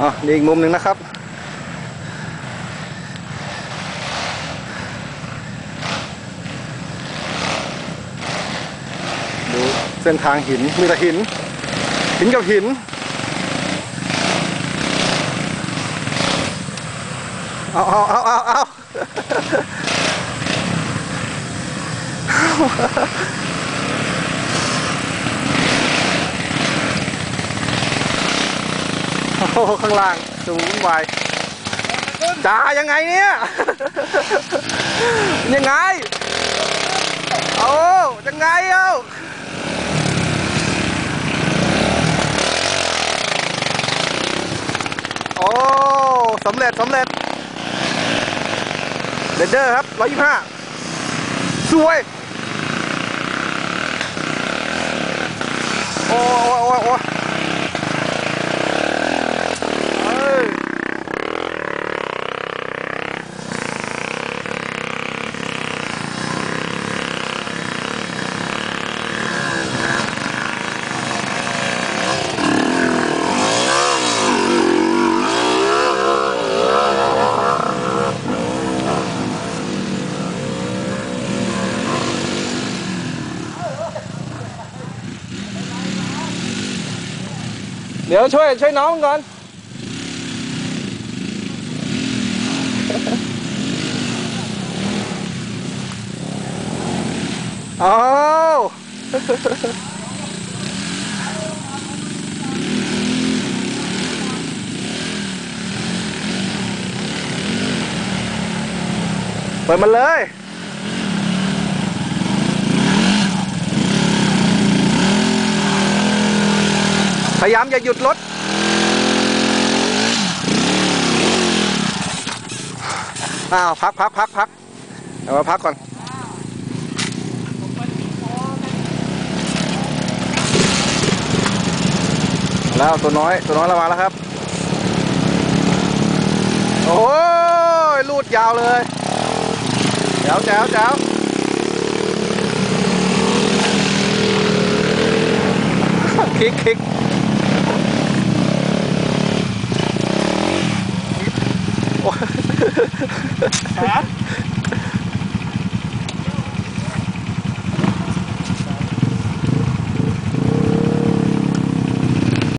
อ๋อนี่อีกมุมหนึ่งนะครับ ดูเส้นทางหิน มีแต่หิน หินกับหินเอาเอาเอาเอาเอา โอ้ข้างล่างสูงวุ่นวายจ้ายังไงเนี่ยยังไงเอายังไงเอาโอ้สำเร็จสำเร็จเรนเดอร์ครับร้อยยี่ห้าสวยโอ้โอ้โอ้ เดี๋ยวช่วยช่วยน้องก่อนอ้าวเปิดมันเลย ยายามอย่าหยุดรถ อ้าว พักพักพักพักเอามาพักก่อน แล้วตัวน้อย ตัวน้อยเรามาแล้วครับ โอ้ยลูดยาวเลยแจ๋วแจ๋วแจ๋วคลิกคลิก โอ้ย